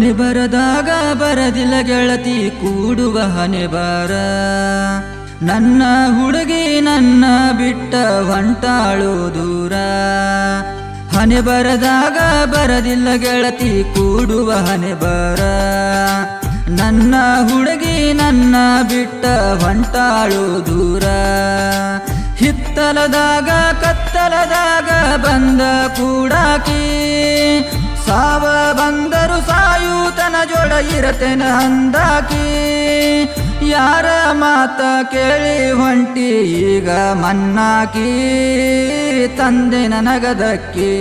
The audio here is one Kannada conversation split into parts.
ಹನೆ ಬರದಾಗ ಬರದಿಲ್ಲ ಗೆಳತಿ, ಕೂಡುವ ಹನೆ ಬಾರ. ನನ್ನ ಹುಡುಗಿ ನನ್ನ ಬಿಟ್ಟ ಹೊಂಟಾಳು ದೂರ. ಹನೆ ಬರದಾಗ ಬರದಿಲ್ಲ ಗೆಳತಿ, ಕೂಡುವ ಹನೆ ಬಾರ. ನನ್ನ ಹುಡುಗಿ ನನ್ನ ಬಿಟ್ಟ ಹೊಂಟಾಳು ದೂರ. ಹಿತ್ತಲದಾಗ, ಕತ್ತಲದಾಗ ಬಂದ ಕೂಡಾಕಿ, ಸಾವ ಬಂದರು ಸಾಯೂತನ ಜೋಡ ಇರತೇನ ಅಂದಾಕಿ? ಯಾರ ಮಾತ ಕೇಳಿ ಹೊಂಟಿ ಈಗ ಮನ್ನಾಕಿ? ತಂದೆ ನನಗದಕ್ಕಿ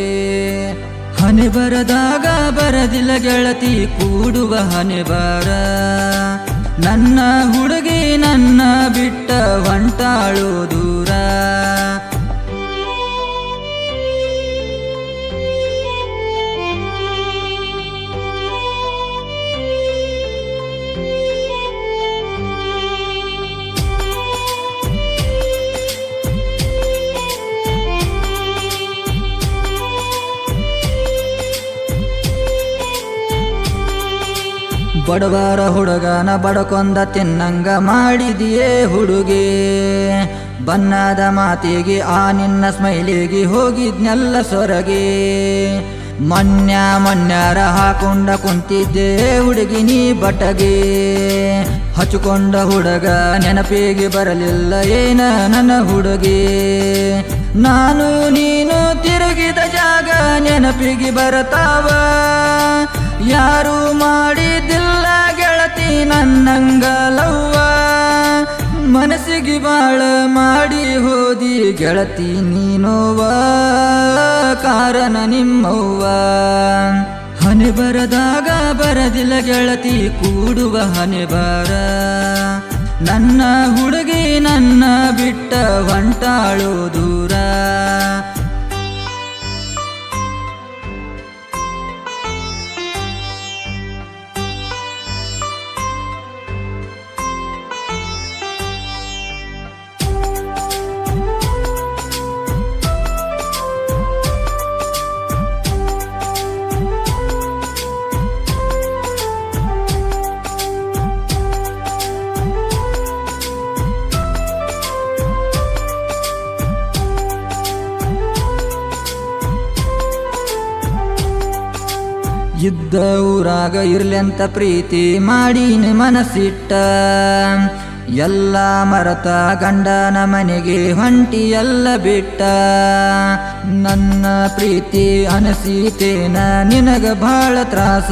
ಹನಿ ಬರದಾಗ ಬರದಿಲ್ಲ ಗೆಳತಿ, ಕೂಡುವ ಹನಿ ಬರ. ನನ್ನ ಹುಡುಗಿ ನನ್ನ ಬಿಟ್ಟ ಹೊಂಟಾಳು ದೂರ. ಬಡವರ ಹುಡುಗನ ಬಡಕೊಂದ ತಿನ್ನಂಗ ಮಾಡಿದಿಯೇ ಹುಡುಗಿ. ಬನ್ನದ ಮಾತಿಗೆ ಆ ನಿನ್ನ ಸ್ಮೈಲಿಗೆ ಹೋಗಿದ್ನೆಲ್ಲ ಸೊರಗಿ. ಮನ್ಯ ಮನ್ಯಾರ ಹಾಕೊಂಡ ಕುಂತಿದ್ದೆ ಹುಡುಗಿ ನೀ ಬಟಗೆ. ಹಚ್ಚಿಕೊಂಡ ಹುಡುಗ ನೆನಪಿಗೆ ಬರಲಿಲ್ಲ ಏನ ನನ್ನ ಹುಡುಗಿ. ನಾನು ನೀನು ತಿರುಗಿದ ಜಾಗ ನೆನಪಿಗೆ ಬರತಾವ. ಯಾರು ಗೆಳತಿ ನನ್ನಂಗಲವ್ವ ಮನಸ್ಸಿಗೆ ಬಾಳ ಮಾಡಿ ಹೋದಿ ಗೆಳತಿ ನೀನೋವ, ಕಾರಣ ನಿಮ್ಮವ್ವ. ಹನೆ ಬರದಾಗ ಬರದಿಲ್ಲ ಗೆಳತಿ, ಕೂಡುವ ಹನೆ ಬರ. ನನ್ನ ಹುಡುಗಿ ನನ್ನ ಬಿಟ್ಟ ಹೊಂಟಾಳು ದೂರ. ಇದ್ದ ಊರಾಗ ಇರ್ಲೆಂತ ಪ್ರೀತಿ ಮಾಡೀನಿ ಮನಸ್ಸಿಟ್ಟ. ಎಲ್ಲ ಮರತ ಗಂಡನ ಮನೆಗೆ ಹೊಂಟಿ ಎಲ್ಲ ಬಿಟ್ಟ. ನನ್ನ ಪ್ರೀತಿ ಅನಸೀತೇನ ನಿನಗ ಬಹಳ ತ್ರಾಸ.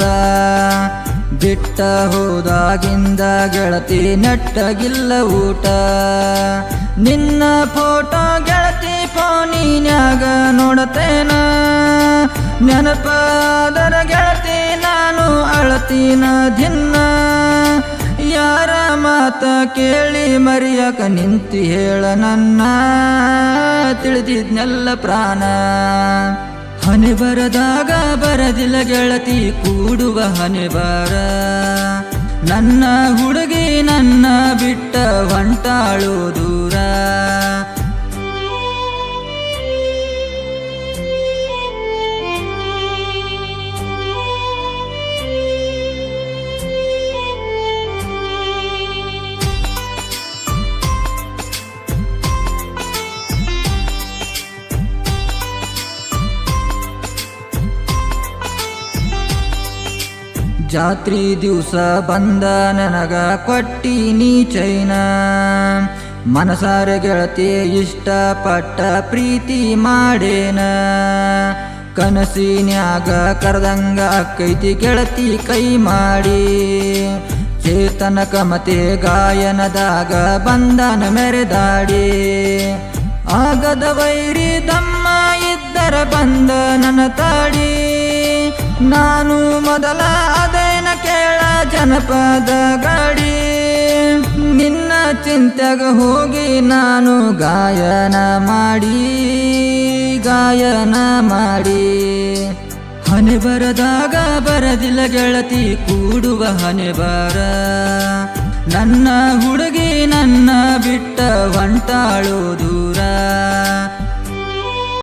ಬಿಟ್ಟ ಹೋದಾಗಿಂದ ಗೆಳತಿ ನಟ್ಟಗಿಲ್ಲ ಊಟ. ನಿನ್ನ ಫೋಟೋ ಗೆಳತಿ ಫೋನಿನ್ಯಾಗ ನೋಡತೇನ ನೆನಪಾದರ ಗೆಳತಿ ನಾನು ಅಳತಿನ ದಿನ್ನ ಯಾರ ಮಾತ ಕೇಳಿ ಮರಿಯಕ ನಿಂತಿ ಹೇಳ ನನ್ನ. ತಿಳಿದಿದ್ನೆಲ್ಲ ಪ್ರಾಣ. ಹನಿ ಬರದಾಗ ಬರದಿಲ್ಲ ಗೆಳತಿ, ಕೂಡುವ ಹನಿ ಬರ. ನನ್ನ ಹುಡುಗಿ ನನ್ನ ಬಿಟ್ಟ ಹೊಂಟಾಳು ಜಾತ್ರಿ ದಿವಸ ಬಂದ ನನಗ ಕೊಟ್ಟಿ ನೀ ಚೈನ. ಮನಸಾರ ಗೆಳತಿ, ಇಷ್ಟಪಟ್ಟ ಪ್ರೀತಿ ಮಾಡೇನ. ಕನಸಿನ್ಯಾಗ ಕರೆದಂಗ ಕೈತಿ ಗೆಳತಿ ಕೈ ಮಾಡಿ. ಚೇತನ ಕಮತೆ ಗಾಯನದಾಗ ಬಂದನ ಮೆರೆದಾಡಿ. ಆಗದ ವೈರಿ ತಮ್ಮ ಇದ್ದರ ಬಂದ ನನ್ನ ತಾಡಿ. ನಾನು ಮೊದಲ ಜನಪದ ಗಾಡಿ. ನಿನ್ನ ಚಿಂತೆಗ ಹೋಗಿ ನಾನು ಗಾಯನ ಮಾಡಿ ಗಾಯನ ಮಾಡಿ. ಹನೆ ಬರದಾಗ ಬರದಿಲ್ಲ ಗೆಳತಿ, ಕೂಡುವ ಹನೆ ಬರ. ನನ್ನ ಹುಡುಗಿ ನನ್ನ ಬಿಟ್ಟ ವಂಟಾಳು ದೂರ.